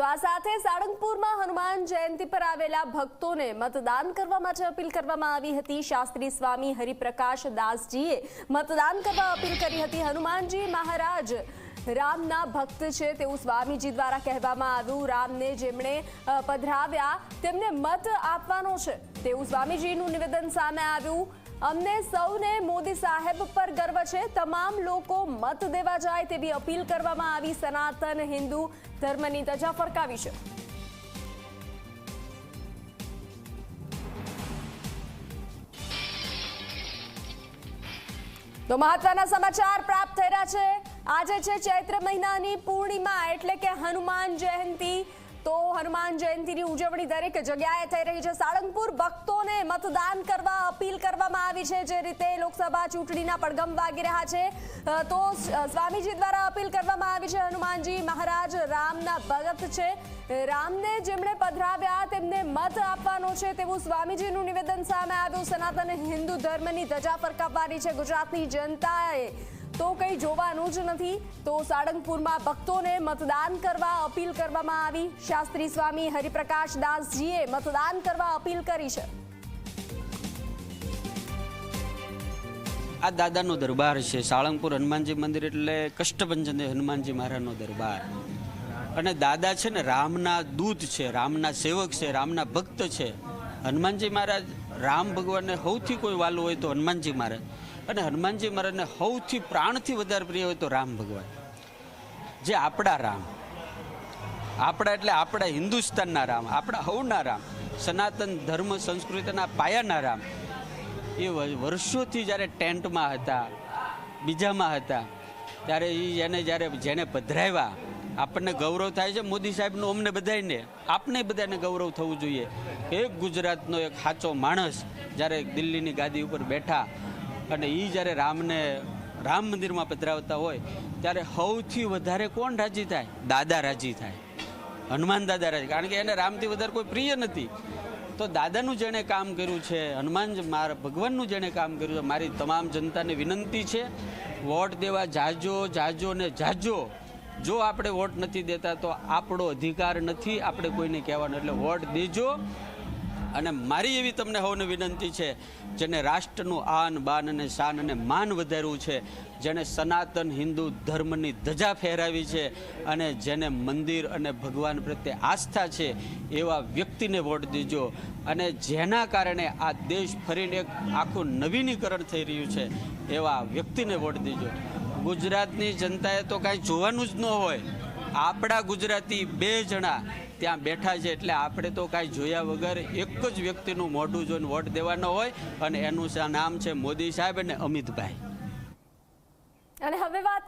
તો આ સાથે સાળંગપુરમાં હનુમાન જયંતિ પર આવેલા ભક્તોને મતદાન કરવા માટે અપીલ કરવામાં આવી હતી. શાસ્ત્રી સ્વામી હરિપ્રકાશ દાસજીએ મતદાન કરવા અપીલ કરી હતી. હનુમાનજી મહારાજ રામના ભક્ત છે તેવું સ્વામીજી દ્વારા કહેવામાં આવ્યું. રામને જેમણે પધરાવ્યા, તેમને મત આપવાનો છે તેવું સ્વામીજીનું નિવેદન સામે આવ્યું. અમને સૌને મોદી સાહેબ પર ગર્વ છે. તમામ લોકો મત દેવા જાય તેવી અપીલ કરવામાં આવી. સનાતન હિન્દુ ધર્મની ધજા ફરકાવી છે. તો મહત્વના સમાચાર પ્રાપ્ત થઈ રહ્યા છે. આજે છે ચૈત્ર મહિનાની પૂર્ણિમા એટલે કે હનુમાન જયંતિ. તો હનુમાન જયંતિની ઉજવણી દરેક જગ્યાએ થઈ રહી છે. સાળંગપુર ભક્તોને મતદાન કરવા અપીલ કરવામાં આવી છે. જે રીતે લોકસભા ચૂંટણીના પડગમ વાગી રહ્યા છે. તો સ્વામીજી દ્વારા અપીલ કરવામાં આવી છે. હનુમાનજી મહારાજ રામના ભગત છે. રામને જેમણે પધરાવ્યા તેમને મત આપવાનો છે તેવું સ્વામીજીનું નિવેદન સામે આવ્યું. સનાતન હિન્દુ ધર્મની ધજા ફરકાવવાની છે. ગુજરાતની જનતાએ તો કંઈ જોવાનું જ નથી. તો સાળંગપુરમાં ભક્તોને મતદાન કરવા અપીલ કરવામાં આવી. શાસ્ત્રી સ્વામી હરિપ્રકાશ દાસજીએ મતદાન કરવા અપીલ કરી છે. આ દાદાનો દરબાર છે. સાળંગપુર હનુમાનજી મંદિર એટલે કષ્ટભંજન હનુમાનજી મહારાજનો દરબાર. અને દાદા છે ને, રામના દૂત છે, રામના સેવક છે, રામના ભક્ત છે. હનુમાનજી મહારાજ રામ ભગવાનને સૌથી કોઈ વાલું હોય તો હનુમાનજી મહારાજ અને હનુમાનજી મહારાજને સૌથી પ્રાણથી વધારે પ્રિય હોય તો રામ ભગવાન. જે આપણા રામ. આપણા એટલે આપણા હિન્દુસ્તાનના રામ, આપણા હવના રામ, સનાતન ધર્મ સંસ્કૃતિના પાયાના રામ. એ વર્ષોથી જ્યારે ટેન્ટમાં હતા, બીજામાં હતા, ત્યારે એને જ્યારે, જેને પધરાવ્યા આપણને ગૌરવ થાય છે. મોદી સાહેબનું અમને બધાને આપને બધાને ગૌરવ થવું જોઈએ. એક ગુજરાતનો એક સાચો માણસ જ્યારે દિલ્હીની ગાદી ઉપર બેઠા અને એ જ્યારે રામને, રામ મંદિરમાં પધરાવતા હોય, ત્યારે સૌથી વધારે કોણ રાજી થાય? દાદા રાજી થાય. હનુમાન દાદા રાજી કારણ કે એને રામથી વધારે કોઈ પ્રિય નથી. તો દાદાનું જેણે કામ કર્યું છે, હનુમાન મારા, ભગવાનનું જેણે કામ કર્યું છે, મારી તમામ જનતાને વિનંતી છે. વોટ દેવા જાજો જાજો ને જાજો. જો આપણે વોટ નથી દેતા તો આપણો અધિકાર નથી, આપણે કોઈને કહેવાનો. એટલે વોટ દેજો. અને મારી એવી તમને હોવાની વિનંતી છે, જેને રાષ્ટ્રનું આન, બાન અને શાન અને માન વધાર્યું છે, જેણે સનાતન હિન્દુ ધર્મની ધજા ફેરાવી છે અને જેને મંદિર અને ભગવાન પ્રત્યે આસ્થા છે, એવા વ્યક્તિને વોટ દેજો. અને જેના કારણે આ દેશ ફરીને એક આખું નવીનીકરણ થઈ રહ્યું છે, એવા વ્યક્તિને વોટ દેજો. ગુજરાતની જનતાએ તો કાંઈ જોવાનું જ ન હોય. આપણા ગુજરાતી બે જણા ત્યાં બેઠા છે એટલે આપણે તો કાંઈ જોયા વગર એક જ વ્યક્તિનું મોઢું જોઈને વોટ દેવાનો હોય અને એનું નામ છે મોદી સાહેબ અને અમિતભાઈ. અને હવે વાત